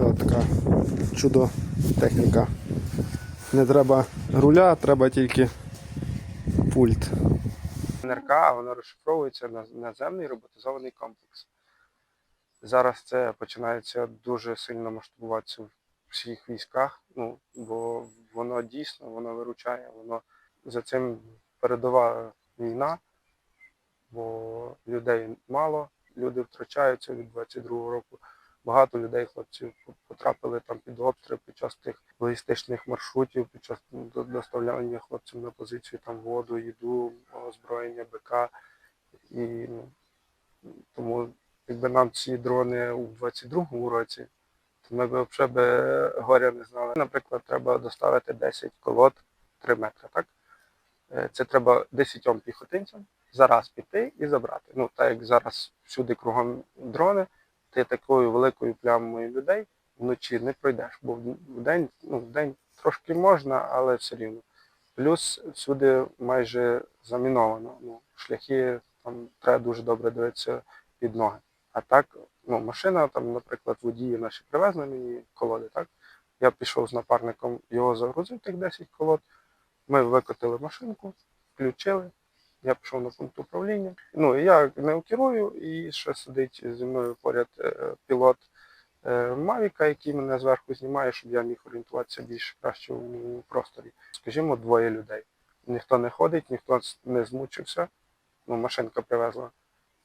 з'явилася така чудо техніка. Не треба руля, треба тільки пульт. НРК, воно розшифровується на наземний роботизований комплекс. Зараз це починається дуже сильно масштабуватися в всіх військах, ну, бо воно дійсно воно виручає, воно за цим передова війна, бо людей мало, люди втрачаються від 22-го року. Багато людей, хлопців, потрапили там під обстріл під час тих логістичних маршрутів, під час доставляння хлопців на позицію там воду, їду, озброєння БК. І ну, тому якби нам ці дрони у 22-му році, то ми б взагалі горя не знали. Наприклад, треба доставити 10 колод 3 метри, так? Е, Це треба 10 піхотинцям зараз піти і забрати. Ну, так як зараз всюди кругом дрони, ти такою великою плямою людей вночі не пройдеш, бо в в день, ну, в день трошки можна, але все рівно. Плюс всюди майже заміновано. Ну, шляхи там треба дуже добре дивитися під ноги. А так, ну, машина, там, наприклад, водії наші привезли мені колоди, так? Я пішов з напарником, його загрузив тих 10 колод. Ми викотили машинку, включили. Я пішов на пункт управління. Ну, я не керую, і ще сидить зі мною поряд е, пілот е, Мавіка, який мене зверху знімає, щоб я міг орієнтуватися більш краще у просторі. Скажімо, двоє людей. Ніхто не ходить, ніхто не змучився. Ну, машинка привезла